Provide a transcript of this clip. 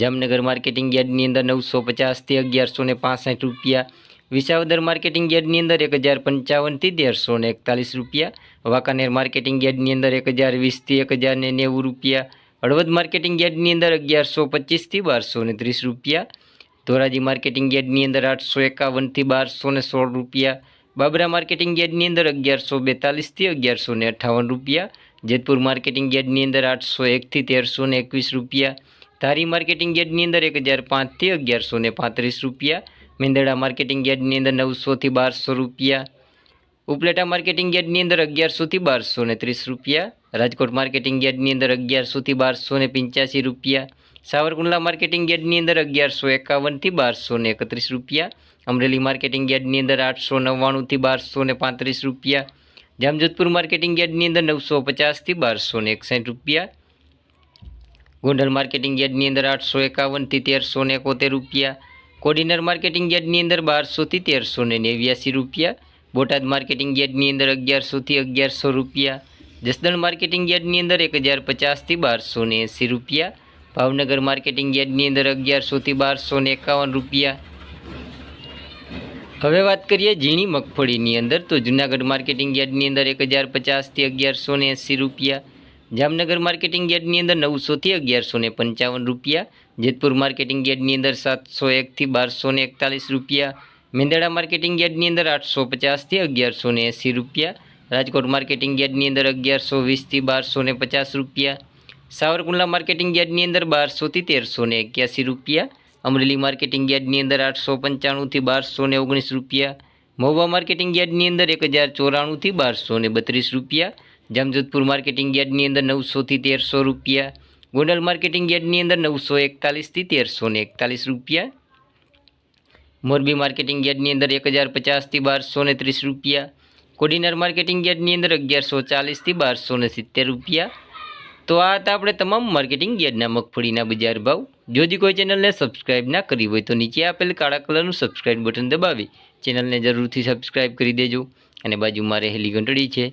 Jamnagar marketing યાર્ડની અંદર નવસો પચાસથી અગિયારસો ને પાસઠ રૂપિયા. વિસાવદર માર્કેટિંગ યાર્ડની અંદર એક હજાર પંચાવનથી તેરસો ને એકતાલીસ રૂપિયા. વાંકાનેર માર્કેટિંગ યાર્ડની અંદર એક હજાર વીસથી એક હજાર ને નેવું રૂપિયા. હળવદ માર્કેટિંગ યાર્ડની અંદર અગિયારસો પચીસથી બારસો ને ત્રીસ રૂપિયા. ધોરાજી માર્કેટિંગ યાર્ડની અંદર આઠસો એકાવનથી બારસો ને સોળ રૂપિયા. બાબરા માર્કેટિંગ યાર્ડની અંદર અગિયારસો બેતાલીસથી અગિયારસો ને અઠ્ઠાવન રૂપિયા. જેતપુર માર્કેટિંગ યાર્ડની અંદર આઠસો એકથી તેરસો ને એકવીસ રૂપિયા. ધારી માર્કેટિંગ યાર્ડની અંદર એક હજાર પાંચથી અગિયારસો ને પાંત્રીસ રૂપિયા મેંદરડા માર્કેટિંગ યાર્ડની અંદર નવસોથી બારસો રૂપિયા ઉપલેટા માર્કેટિંગ યાર્ડની અંદર અગિયારસોથી બારસો ને ત્રીસ રૂપિયા રાજકોટ માર્કેટિંગ યાર્ડની અંદર અગિયારસોથી બારસો ને પંચ્યાસી રૂપિયા સાવરકુંડલા માર્કેટિંગ યાર્ડની અંદર અગિયારસો એકાવનથી બારસો ને એકત્રીસ રૂપિયા અમરેલી માર્કેટિંગ યાર્ડની અંદર આઠસો નવ્વાણુંથી બારસો ને પાંત્રીસ રૂપિયા જામજોધપુર માર્કેટિંગ યાર્ડની અંદર નવસો પચાસથી બારસો ને એકસઠ રૂપિયા ગોંડલ માર્કેટિંગ યાર્ડની અંદર આઠસો એકાવનથી તેરસો ને એકોતેર રૂપિયા કોડીનર માર્કેટિંગ યાર્ડની અંદર બારસોથી તેરસો ને નેવ્યાસી રૂપિયા બોટાદ માર્કેટિંગ યાર્ડની અંદર અગિયારસોથી અગિયારસો રૂપિયા જસદણ માર્કેટિંગ યાર્ડની અંદર એક હજાર પચાસથી બારસો ને એંસી રૂપિયા ભાવનગર માર્કેટિંગ યાર્ડની અંદર અગિયારસોથી બારસો ને એકાવન રૂપિયા હવે વાત કરીએ ઝીણી મગફળીની અંદર તો જુનાગઢ માર્કેટિંગ યાર્ડની અંદર એક હજાર પચાસથી અગિયારસો ને એંસી રૂપિયા જામનગર માર્કેટિંગ યાર્ડની અંદર નવસોથી અગિયારસો ને પંચાવન રૂપિયા જેતપુર માર્કેટિંગ યાર્ડની અંદર સાતસો એકથી બારસો ને એકતાલીસ રૂપિયા મેંદડા માર્કેટિંગ યાર્ડની અંદર આઠસો પચાસથી અગિયારસો ને એંસી રૂપિયા રાજકોટ માર્કેટિંગ યાર્ડની અંદર અગિયારસો વીસથી બારસો ને પચાસ રૂપિયા સાવરકુંડલા માર્કેટિંગ યાર્ડની અંદર બારસોથી તેરસો ને એક્યાસી રૂપિયા અમરેલી માર્કેટિંગ યાર્ડની અંદર આઠસો પંચાણુંથી બારસો ને ઓગણીસ રૂપિયા મહુવા માર્કેટિંગ યાર્ડની અંદર એક હજાર ચોરાણુંથી બારસો ને બત્રીસ રૂપિયા જામજોધપુર માર્કેટિંગ યાર્ડની અંદર નવસોથી તેરસો રૂપિયા, ગોંડલ માર્કેટિંગ યાર્ડની અંદર નવસો એકતાલીસથી તેરસો ને એકતાલીસ રૂપિયા, મોરબી માર્કેટિંગ યાર્ડની અંદર એક હજાર પચાસથી બારસો ને ત્રીસ રૂપિયા, કોડીનાર માર્કેટિંગ યાર્ડની અંદર અગિયારસો ચાલીસથી બારસો ને સિત્તેર રૂપિયા. તો આ હતા આપણે તમામ માર્કેટિંગ યાર્ડના મગફળીના બજાર ભાવ. જો હજી કોઈ ચેનલને સબસ્ક્રાઇબ ના કરી હોય તો નીચે આપેલ કાળા કલરનું સબસ્ક્રાઇબ બટન દબાવી. ચેનલને જરૂરથી સબસ્ક્રાઇબ કરી દેજો. અને બાજુમાં રહેલી ઘંટડી છે.